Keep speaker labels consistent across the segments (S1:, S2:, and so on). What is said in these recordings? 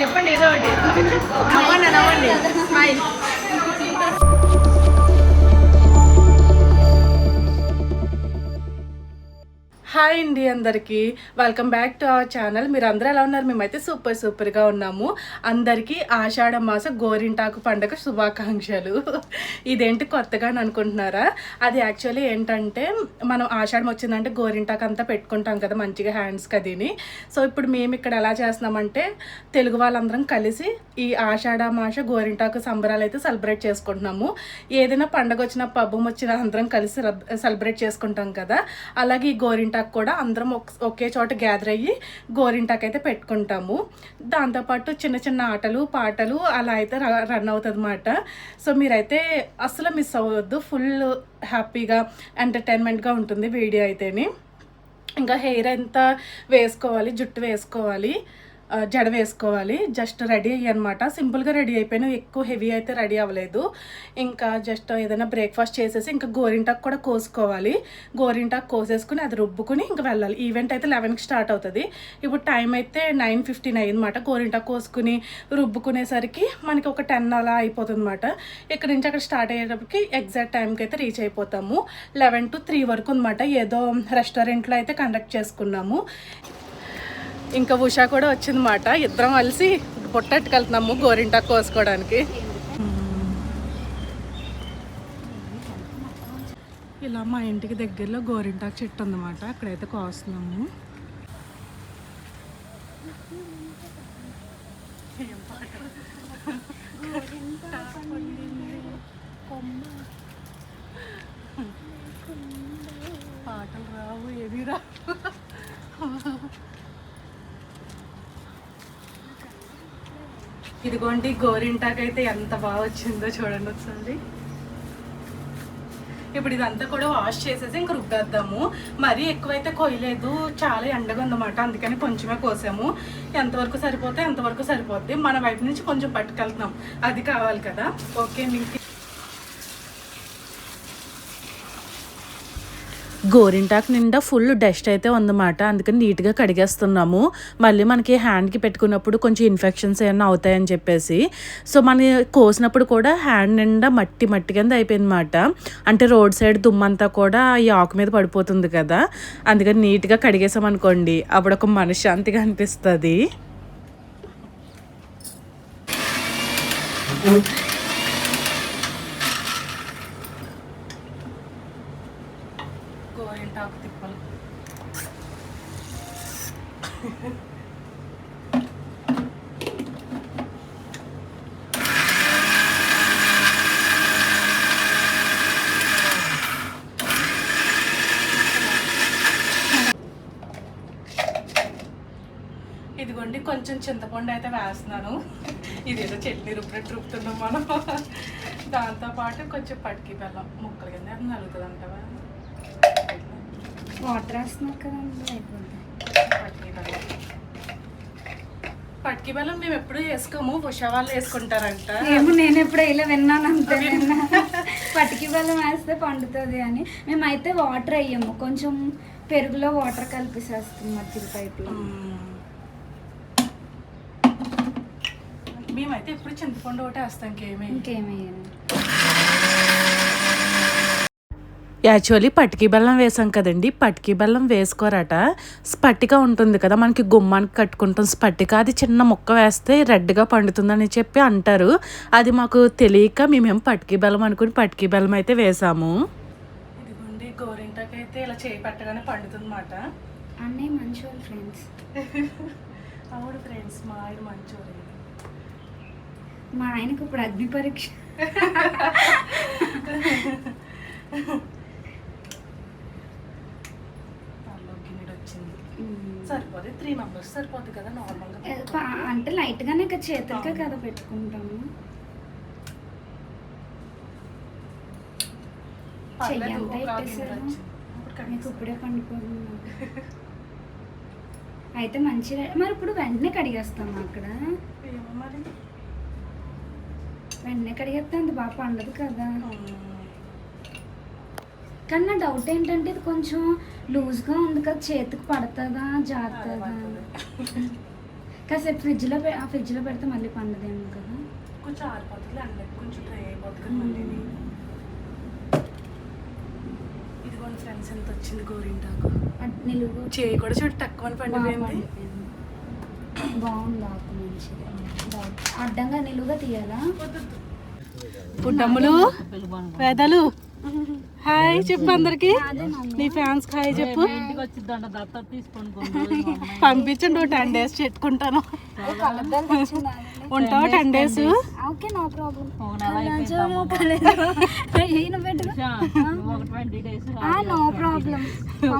S1: చెప్పండి ఏదో ఒకటి. నవ్వండి నవ్వండి. స్మైల్ హాయ్ అండి అందరికీ. Welcome back to our channel మీరు అందరూ ఎలా ఉన్నారు? మేమైతే సూపర్ సూపర్గా ఉన్నాము. అందరికీ ఆషాఢ మాస గోరింటాకు పండగ శుభాకాంక్షలు. ఇదేంటి కొత్తగా అని అనుకుంటున్నారా? అది యాక్చువల్లీ ఏంటంటే మనం ఆషాఢం వచ్చిందంటే గోరింటాకు అంతా పెట్టుకుంటాం కదా మంచిగా హ్యాండ్స్కి అదిని. సో ఇప్పుడు మేము ఇక్కడ ఎలా చేస్తున్నామంటే తెలుగు వాళ్ళందరం కలిసి ఈ ఆషాఢ మాస గోరింటాకు సంబరాలు అయితే సెలబ్రేట్ చేసుకుంటున్నాము. ఏదైనా పండగ వచ్చిన పబ్బం వచ్చిన అందరం కలిసి సెలబ్రేట్ చేసుకుంటాం కదా. అలాగే ఈ గోరింటాకు కూడా అందరం ఒక- ఒకే చోట గ్యాదర్ అయ్యి గోరింటాకైతే అయితే పెట్టుకుంటాము. దాంతోపాటు చిన్న చిన్న ఆటలు పాటలు అలా అయితే రన్ అవుతుంది అన్నమాట సో మీరైతే అసలు మిస్ అవ్వద్దు. ఫుల్ హ్యాపీగా ఎంటర్టైన్మెంట్గా ఉంటుంది వీడియో అయితేని. ఇంకా హెయిర్ ఎంత వేసుకోవాలి జుట్టు వేసుకోవాలి. జడ వేసుకోవాలి. జస్ట్ రెడీ అయ్యి అనమాట సింపుల్గా రెడీ అయిపోయాను ఎక్కువ హెవీ అయితే రెడీ అవ్వలేదు. ఇంకా జస్ట్ ఏదైనా బ్రేక్ఫాస్ట్ చేసేసి ఇంకా గోరింటాకు కూడా కోసుకోవాలి. గోరింటాకు కోసేసుకుని అది రుబ్బుకుని ఇంకా వెళ్ళాలి. ఈవెంట్ అయితే లెవెన్కి స్టార్ట్ అవుతుంది. ఇప్పుడు టైం అయితే నైన్ ఫిఫ్టీన్ అయ్యిందన్నమాట. గోరింటాకు కోసుకుని రుబ్బుకునేసరికి మనకి ఒక టెన్ అలా అయిపోతుంది అనమాట ఇక్కడ నుంచి అక్కడ స్టార్ట్ అయ్యేటప్పటికి ఎగ్జాక్ట్ టైంకి అయితే రీచ్ అయిపోతాము. లెవెన్ టు త్రీ వరకు అనమాట ఏదో రెస్టారెంట్లో అయితే కండక్ట్ చేసుకున్నాము. ఇంకా ఉషా కూడా వచ్చిందన్నమాట. ఇద్దరం కలిసి పొట్టట్టుకెళ్తున్నాము గోరింటాకు కోసుకోవడానికి. ఇలా మా ఇంటికి దగ్గరలో గోరింటాకు చెట్టు ఉందన్నమాట. అక్కడైతే కోస్తున్నాము. పాటలు రావు ఏది రావు. ఇదిగోండి గోరింటాకైతే ఎంత బాగా వచ్చిందో చూడండి ఒకసారి. ఇప్పుడు ఇదంతా కూడా వాష్ చేసేసి ఇంక రుబ్బేద్దాము. మరీ ఎక్కువైతే కొయ్యలేదు చాలా ఎండగా ఉందన్నమాట అందుకని కొంచెమే కోసాము. ఎంతవరకు సరిపోతే ఎంతవరకు సరిపోద్ది. మన వైపు నుంచి కొంచెం పట్టుకెళ్తున్నాం. అది కావాలి కదా. ఓకే మీకు గోరింటాకు నిండా ఫుల్ డస్ట్ అయితే ఉందన్నమాట. అందుకని నీట్గా కడిగేస్తున్నాము. మళ్ళీ మనకి హ్యాండ్కి పెట్టుకున్నప్పుడు కొంచెం ఇన్ఫెక్షన్స్ ఏమైనా అవుతాయని చెప్పేసి. సో మన కోసినప్పుడు కూడా హ్యాండ్ నిండా మట్టి మట్టి కింద అయిపోయిందన్నమాట. అంటే రోడ్ సైడ్ దుమ్మంతా కూడా ఈ ఆకు మీద పడిపోతుంది కదా. అందుకని నీట్గా కడిగేసామనుకోండి. అప్పుడు ఒక మనశ్శాంతిగా అనిపిస్తుంది గోరింటాకు తిప్పలు ఇదిగోండి కొంచెం చింతపండు అయితే వేస్తున్నాను. ఇదేదో చట్నీ రుబ్బినట్టు రుబ్బుతున్నాం మనం. దాంతోపాటు కొంచెం పట్కి బెల్లం ముక్కలు కింద అది నలుగుతుంది అంటావా
S2: వాటర్ వేస్తున్నారు కదండి అయిపోతుంది
S1: పట్కి బెల్లం. పట్కి బెల్లం మేము ఎప్పుడు వేసుకోము. ఉషా వాళ్ళు వేసుకుంటారంట.
S2: ఏమో నేను ఎప్పుడు ఇలా విన్నాను అంతే పటికి బెల్లం వేస్తే పండుతుంది అని. మేమైతే వాటర్ వేయము. కొంచెం పెరుగులో వాటర్ కలిపేసేస్తాం మధ్య పైపులో
S1: మేమైతే ఎప్పుడు చింతపండు ఒకటి వేస్తాం ఇంకేమీ.
S2: ఇంకేమయ్యాను
S3: యాక్చువల్లీ పటికి బెల్లం వేసాం కదండి. పటికి బెల్లం వేసుకోరట. స్పటిక ఉంటుంది కదా మనకి గుమ్మానికి కట్టుకుంటాం. స్పటిక అది చిన్న ముక్క వేస్తే రెడ్గా పండుతుందని చెప్పి అంటారు. అది మాకు తెలియక మేమేం పటికి బెల్లం అనుకుని పటికి బెల్లం అయితే వేసాము.
S1: ఇదిగోండి గోరింటాకు అయితే ఇలా చేయి పెట్టగానే పండుతుంది మాట
S2: అన్నయ్య మంచి వాళ్ళు ఫ్రెండ్స్
S1: అవును ఫ్రెండ్స్ మా ఆయన
S2: మా ఆయనకు ఇప్పుడు అగ్ని పరీక్ష.
S1: సరిపోదు త్రీ మెంబర్స్ సరిపోద్ది కదా నార్మల్గా
S2: ఏ, పా- అంటే లైట్ గానే ఇక చేతులకే కదా పెట్టుకుంటాము. చెయ్యి అంతా ఇట్టేసారు.
S1: ఇప్పుడు
S2: మీకు
S1: కడిగేస్తాం.
S2: ఇప్పుడే పండుకోదు అయితే మంచి మరి ఇప్పుడు వెంటనే కడిగేస్తాం అక్కడ? వెంటనే కడిగేస్తే అంత బాగా పండదు కదా. కానీ నా డౌట్ ఏంటంటే ఇది కొంచెం లూజ్గా ఉంది కదా చేతికి పడుతుందా జాగ్రత్తగా కాసేపు ఫ్రిడ్జ్లో ఆ ఫ్రిడ్జ్లో పెడితే మళ్ళీ పండదేమో కదా.
S1: కొంచెం ఆరిపోతుంది అండి కొంచెం డ్రై అయిపోతుంది మళ్ళీ ఇదిగోండి ఫ్రెండ్స్ ఎంత వచ్చింది గోరింటాకు.
S2: అట్ నిలువు
S1: చేయి కూడా చూడు తక్కువ పండిపోయింది.
S2: పండిపోయింది. బాగుంది ఆకు. అడ్డంగా నిలువుగా తీయాలా?
S1: పుట్టమ్ములు వేదలు హాయ్ చెప్పు అందరికి. నీ ఫ్యాన్స్ హాయ్ చెప్పు. పంపించండి టెన్ డేస్
S2: తెచ్చిందా
S1: ఉంటావు ten days?
S2: Okay no problem. కలజోడు కలజోడు ఈయన పెట్టు. No problem.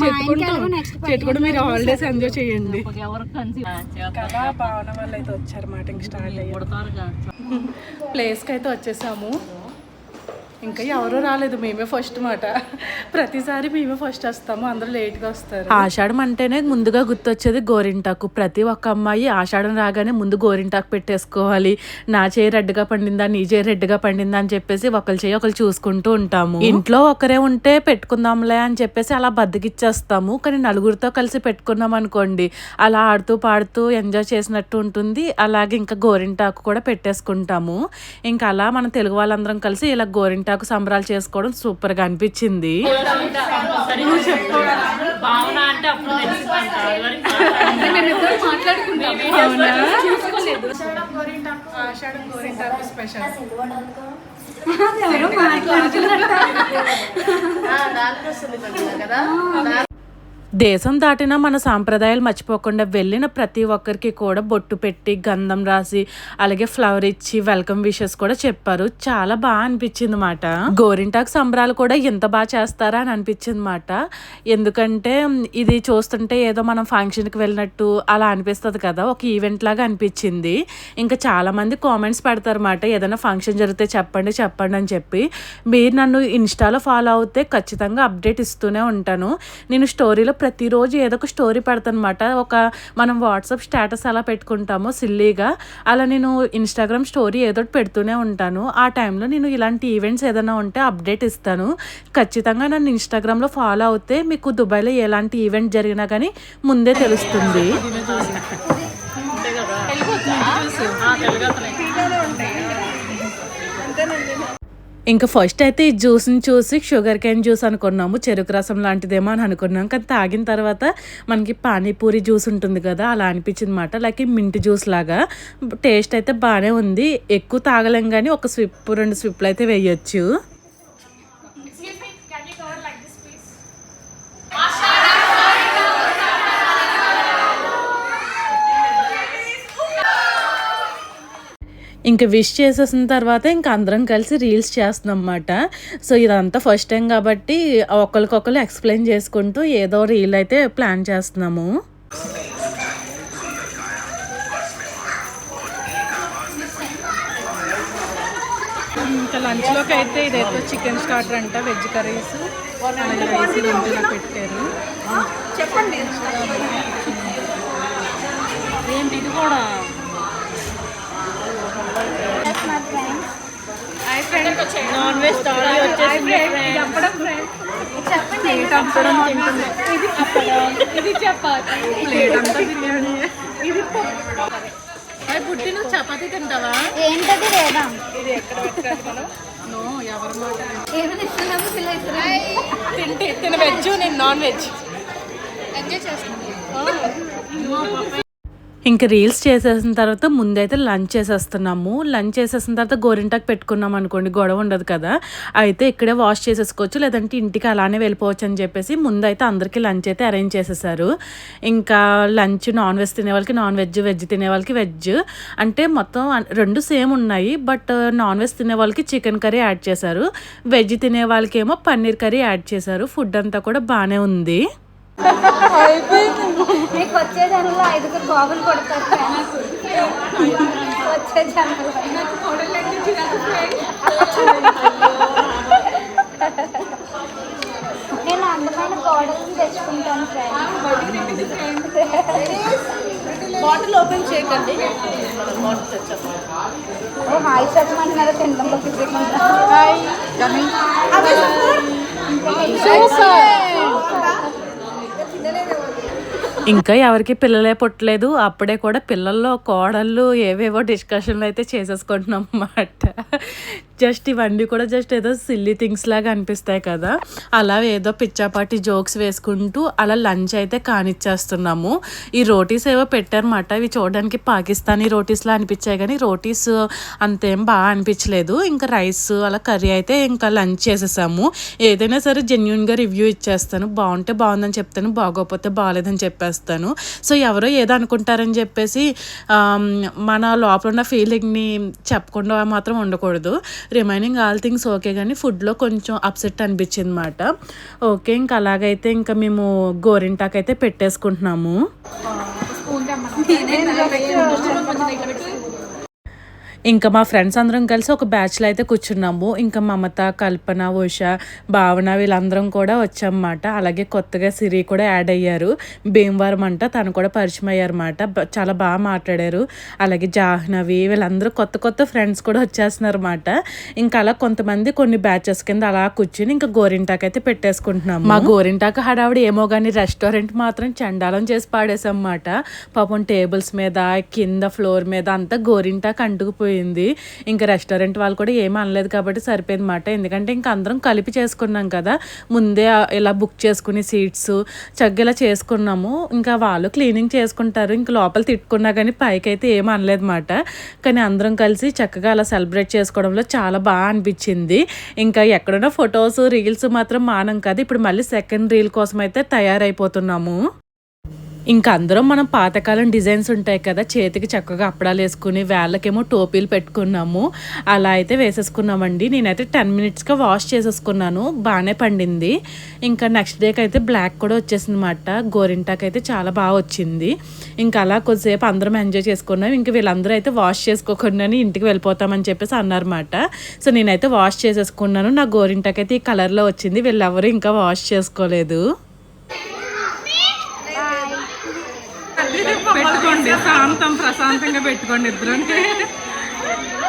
S2: మా ఆయనకి ఎలాగో నెక్స్ట్
S1: చెట్టు మీరు హాలిడేస్ ఎంజాయ్ చేయండి. ప్లేస్కి అయితే వచ్చేసాము. ఇంకా ఎవరు రాలేదు మేమే ఫస్ట్ మాట. ప్రతిసారి మేమే ఫస్ట్ వస్తాము అందరూ లేట్గా వస్తారు.
S3: ఆషాఢం అంటేనే ముందుగా గుర్తొచ్చేది గోరింటాకు. ప్రతి ఒక్క అమ్మాయి ఆషాఢం రాగానే ముందు గోరింటాకు పెట్టేసుకోవాలి. నా చేయి రెడ్గా పండిందా నీ చేయి రెడ్గా పండిందా అని చెప్పేసి ఒకరి చేయి ఒకరు చూసుకుంటూ ఉంటాము. ఇంట్లో ఒకరే ఉంటే పెట్టుకుందాంలే అని చెప్పేసి అలా బద్దకిచ్చేస్తాము. కానీ నలుగురితో కలిసి పెట్టుకున్నాం అనుకోండి అలా ఆడుతూ పాడుతూ ఎంజాయ్ చేసినట్టు ఉంటుంది. అలాగే ఇంకా గోరింటాకు కూడా పెట్టేసుకుంటాము. ఇంకా అలా మన తెలుగు వాళ్ళందరం కలిసి ఇలా గోరింటాకు సంబరాలు చేసుకోవడం సూపర్గా అనిపించింది దేశం దాటినా మన సాంప్రదాయాలు మర్చిపోకుండా వెళ్ళిన ప్రతి ఒక్కరికి కూడా బొట్టు పెట్టి గంధం రాసి అలాగే ఫ్లవర్ ఇచ్చి వెల్కమ్ విషెస్ కూడా చెప్పారు. చాలా బాగా అనిపించింది మాట. గోరింటాకు సంబరాలు కూడా ఇంత బాగా చేస్తారా అని అనిపించింది మాట. ఎందుకంటే ఇది చూస్తుంటే ఏదో మనం ఫంక్షన్కి వెళ్ళినట్టు అలా అనిపిస్తుంది కదా ఒక ఈవెంట్ లాగా అనిపించింది. ఇంకా చాలామంది కామెంట్స్ పెడతారు మాట ఏదైనా ఫంక్షన్ జరిగితే చెప్పండి చెప్పండి అని చెప్పి. మీరు నన్ను ఇన్స్టాలో ఫాలో అవుతే ఖచ్చితంగా అప్డేట్ ఇస్తూనే ఉంటాను. నేను స్టోరీలో ప్రతిరోజు ఏదో ఒక స్టోరీ పెడతానమాట. ఒక మనం వాట్సాప్ స్టేటస్ అలా పెట్టుకుంటామో సిల్లీగా. అలా నేను ఇన్స్టాగ్రామ్ స్టోరీ ఏదో ఒకటి పెడుతూనే ఉంటాను. ఆ టైంలో నేను ఇలాంటి ఈవెంట్స్ ఏదైనా ఉంటే అప్డేట్ ఇస్తాను. ఖచ్చితంగా నన్ను ఇన్స్టాగ్రామ్లో ఫాలో అవుతే మీకు దుబాయ్లో ఎలాంటి ఈవెంట్ జరిగినా కానీ ముందే తెలుస్తుంది. ఇంకా ఫస్ట్ అయితే ఈ జ్యూస్ని చూసి షుగర్ కేన్ జ్యూస్ అనుకున్నాము. చెరుకు రసం లాంటిదేమో అని అనుకున్నాం. కానీ తాగిన తర్వాత మనకి పానీపూరి జ్యూస్ ఉంటుంది కదా అలా అనిపించింది అనమాట లైక్ మింట్ జ్యూస్ లాగా. టేస్ట్ అయితే బాగానే ఉంది. ఎక్కువ తాగలేం కానీ ఒక స్విప్ రెండు స్విప్లు అయితే వేయొచ్చు. ఇంకా విష్ చేసేసిన తర్వాత ఇంకా అందరం కలిసి రీల్స్ చేస్తున్నాం అన్నమాట సో ఇదంతా ఫస్ట్ టైం కాబట్టి ఒకరికొకరు ఎక్స్ప్లెయిన్ చేసుకుంటూ ఏదో రీల్ అయితే ప్లాన్ చేస్తున్నాము.
S1: ఇంకా లంచ్లోకి అయితే ఇదైతే చికెన్ స్టార్టర్ అంట వెజ్ కర్రీస్ అలాగే రైస్ ఇలా పెట్టారు. చెప్పండి. ఏంటి ఇది కూడా? నాన్ వెజ్ స్టార్ట్ వచ్చేసి
S2: చెప్పండి
S1: అప్పడం తింటుంది ఇది అప్పడం ఇది చపాతి. ప్లేట్ అంతా బిర్యానీ. ఇది అవి పుట్టి నువ్వు చపాతీ తింటావా?
S2: ఏంటది లేదా?
S1: ఇది ఎక్కడ పెట్టాలి మనం? నో ఎవరి మాట?
S2: ఏమైనా ఇస్తున్నాము పిల్ల ఇస్తున్నాము
S1: తింటే తిన వెజ్ నేను నాన్ వెజ్.
S2: ఎంజాయ్
S3: ఇంకా రీల్స్ చేసేసిన తర్వాత ముందైతే లంచ్ చేసేస్తున్నాము. లంచ్ చేసేసిన తర్వాత గోరింటాకు పెట్టుకున్నాం అనుకోండి గొడవ ఉండదు కదా. అయితే ఇక్కడే వాష్ చేసేసుకోవచ్చు లేదంటే ఇంటికి అలానే వెళ్ళిపోవచ్చు అని చెప్పేసి ముందైతే అందరికీ లంచ్ అయితే అరేంజ్ చేసేసారు. ఇంకా లంచ్ నాన్ వెజ్ తినే వాళ్ళకి నాన్ వెజ్ వెజ్ తినే వాళ్ళకి వెజ్. అంటే మొత్తం రెండు సేమ్ ఉన్నాయి బట్ నాన్ వెజ్ తినే వాళ్ళకి చికెన్ కర్రీ యాడ్ చేశారు. వెజ్ తినే వాళ్ళకేమో పన్నీర్ కర్రీ యాడ్ చేశారు. ఫుడ్ అంతా కూడా బాగానే ఉంది.
S2: మీకు వచ్చే జనంలో ఐదుగురు బాబులు కొడతారు వచ్చే జనంలో నేను అందమైన గోడలను తెచ్చుకుంటాను ఫ్రెండ్
S1: బాటిల్ ఓపెన్ చేయకండి.
S2: ఓ హాయ్ చెప్పమంటున్నారా తినడంలో తిరుగుతుంటా
S3: ఇంకా ఇంకా ఎవరికి పిల్లలే పుట్టలేదు. అప్పుడే కూడా పిల్లల్లో కోడళ్ళు ఏవేవో డిస్కషన్లు అయితే చేసేసుకుంటున్నాం అన్నమాట. జస్ట్ ఇవన్నీ కూడా జస్ట్ ఏదో సిల్లీ థింగ్స్ లాగా అనిపిస్తాయి కదా. అలా ఏదో పిచ్చాపాటి జోక్స్ వేసుకుంటూ అలా లంచ్ అయితే కానిచ్చేస్తున్నాము. ఈ రోటీస్ ఏవో పెట్టారన్నమాట. ఇవి చూడడానికి పాకిస్తానీ రోటీస్లా అనిపించాయి కానీ రోటీస్ అంతేం బాగా అనిపించలేదు. ఇంకా రైస్ అలా కర్రీ అయితే ఇంకా లంచ్ చేసేసాము. ఏదైనా సరే జెన్యున్గా రివ్యూ ఇచ్చేస్తాను. బాగుంటే బాగుందని చెప్తాను. బాగోకపోతే బాగాలేదని చెప్పేస్తాను. సో ఎవరో ఏదో అనుకుంటారని చెప్పేసి మన లోపల ఉన్న ఫీలింగ్ని చెప్పకుండా మాత్రం ఉండకూడదు. రిమైనింగ్ ఆల్ థింగ్స్ ఓకే కానీ ఫుడ్లో కొంచెం అప్సెట్ అనిపించింది అనమాట ఓకే ఇంకా అలాగైతే ఇంకా మేము గోరింటాకు అయితే పెట్టేసుకుంటున్నాము ఇంకా మా ఫ్రెండ్స్ అందరం కలిసి ఒక బ్యాచ్లో అయితే కూర్చున్నాము. ఇంకా మమత కల్పన ఉష భావన వీళ్ళందరం కూడా వచ్చామన్నమాట. అలాగే కొత్తగా సిరి కూడా యాడ్ అయ్యారు. భీమవరం అంట తను కూడా పరిచయం అయ్యారన్నమాట. చాలా బాగా మాట్లాడారు. అలాగే జాహ్నవి వీళ్ళందరూ కొత్త కొత్త ఫ్రెండ్స్ కూడా వచ్చేస్తున్నారన్నమాట. ఇంకా అలా కొంతమంది కొన్ని బ్యాచెస్ కింద అలా కూర్చుని ఇంకా గోరింటాకు అయితే పెట్టేసుకుంటున్నాము. మా గోరింటాకు హడావిడి ఏమో కానీ రెస్టారెంట్ మాత్రం చండాలం చేసి పాడేసన్నమాట పాపం టేబుల్స్ మీద కింద ఫ్లోర్ మీద అంతా గోరింటాకు అంటుకుపోయింది ఇంకా రెస్టారెంట్ వాళ్ళు కూడా ఏమీ అనలేదు కాబట్టి సరిపోయింది మాట. ఎందుకంటే ఇంకా అందరం కలిపి చేసుకున్నాం కదా. ముందే ఇలా బుక్ చేసుకుని సీట్స్ చక్కగా ఇలా చేసుకున్నాము. ఇంకా వాళ్ళు క్లీనింగ్ చేసుకుంటారు. ఇంకా లోపల తిట్టుకున్నా కానీ పైకి అయితే ఏమీ అనలేదు మాట. కానీ అందరం కలిసి చక్కగా అలా సెలబ్రేట్ చేసుకోవడంలో చాలా బాగా అనిపించింది. ఇంకా ఎక్కడున్న ఫొటోస్ రీల్స్ మాత్రం మానం కదా. ఇప్పుడు మళ్ళీ సెకండ్ రీల్ కోసం అయితే తయారైపోతున్నాము. ఇంకా అందరం మనం పాతకాలం డిజైన్స్ ఉంటాయి కదా చేతికి చక్కగా అప్పడాలు వేసుకుని వేళ్ళకేమో టోపీలు పెట్టుకున్నాము. అలా అయితే వేసేసుకున్నామండి. నేనైతే టెన్ మినిట్స్గా వాష్ చేసేసుకున్నాను. బాగానే పండింది. ఇంకా నెక్స్ట్ డేకి అయితే బ్లాక్ కూడా వచ్చేసింది అనమాట గోరింటాక్ అయితే చాలా బాగా వచ్చింది. ఇంకా అలా కొద్దిసేపు అందరం ఎంజాయ్ చేసుకున్నాం. ఇంకా వీళ్ళందరూ అయితే వాష్ చేసుకోకుండా ఇంటికి వెళ్ళిపోతామని చెప్పేసి అన్నారన్నమాట. సో నేనైతే వాష్ చేసేసుకున్నాను. నా గోరింటాకి అయితే ఈ కలర్లో వచ్చింది. వీళ్ళెవరూ ఇంకా వాష్ చేసుకోలేదు.
S1: పెట్టుకోండి. శాంతం ప్రశాంతంగా పెట్టుకోండి ఇద్దరు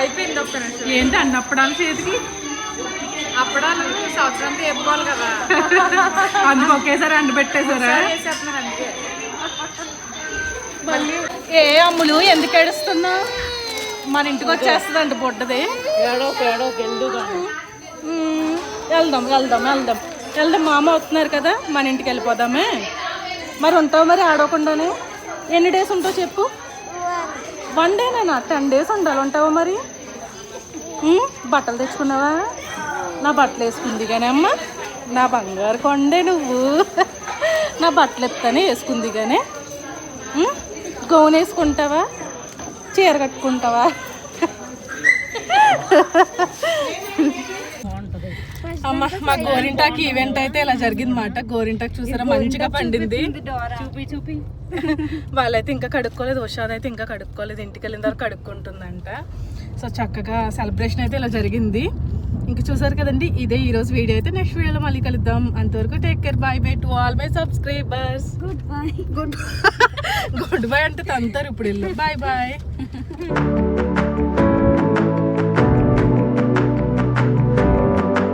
S4: అయిపోయింది ఒక్క నిమిషం.
S1: ఏంటి అన్నప్పడాలు చేతికి?
S4: అప్పడాలు సంవత్సరం తీపుకోవాలి కదా.
S1: అందుకు ఒకేసారి అండి పెట్టేశారా?
S4: అంతే.
S1: ఏ అమ్ములు ఎందుకు ఏడుస్తున్నా? మన ఇంటికి వచ్చేస్తుందంట బుడ్డది. వెళ్దాం వెళ్దాం వెళ్దాం. వెళ్దాం మామ వస్తున్నారు కదా మన ఇంటికి వెళ్ళిపోదామే. మరి ఉంటావు మరి ఆడవకుండానే? ఎన్ని డేస్ ఉంటావు చెప్పు? వన్ డే నేనా? టెన్ డేస్ ఉండాలి ఉంటావా మరి బట్టలు తెచ్చుకున్నావా? నా బట్టలు వేసుకుంది కానీ అమ్మ. నా బంగారు కొండే నువ్వు. నా బట్టలు ఎత్తానే వేసుకుంది కానీ గౌన్ వేసుకుంటావా? చీర కట్టుకుంటావా? అమ్మ మా గోరింటాకి ఈవెంట్ అయితే ఇలా జరిగింది మాట గోరింటాకు చూసారా? మంచిగా పండింది.
S2: చూపి చూపి.
S1: వాళ్ళైతే ఇంకా కడుక్కోలేదు ఉషాద్ అయితే ఇంకా కడుక్కోలేదు. ఇంటికి వెళ్ళిన తర్వాత కడుక్కుంటుందంట. సో చక్కగా సెలబ్రేషన్ అయితే ఇలా జరిగింది. ఇంకా చూసారు కదండి ఇదే ఈ రోజు వీడియో అయితే. నెక్స్ట్ వీడియోలో మళ్ళీ కలుద్దాం. అంతవరకు take care bye bye to all my subscribers
S2: goodbye
S1: good goodbye అంటే తంతారు ఇప్పుడు ఇల్లు బాయ్ బాయ్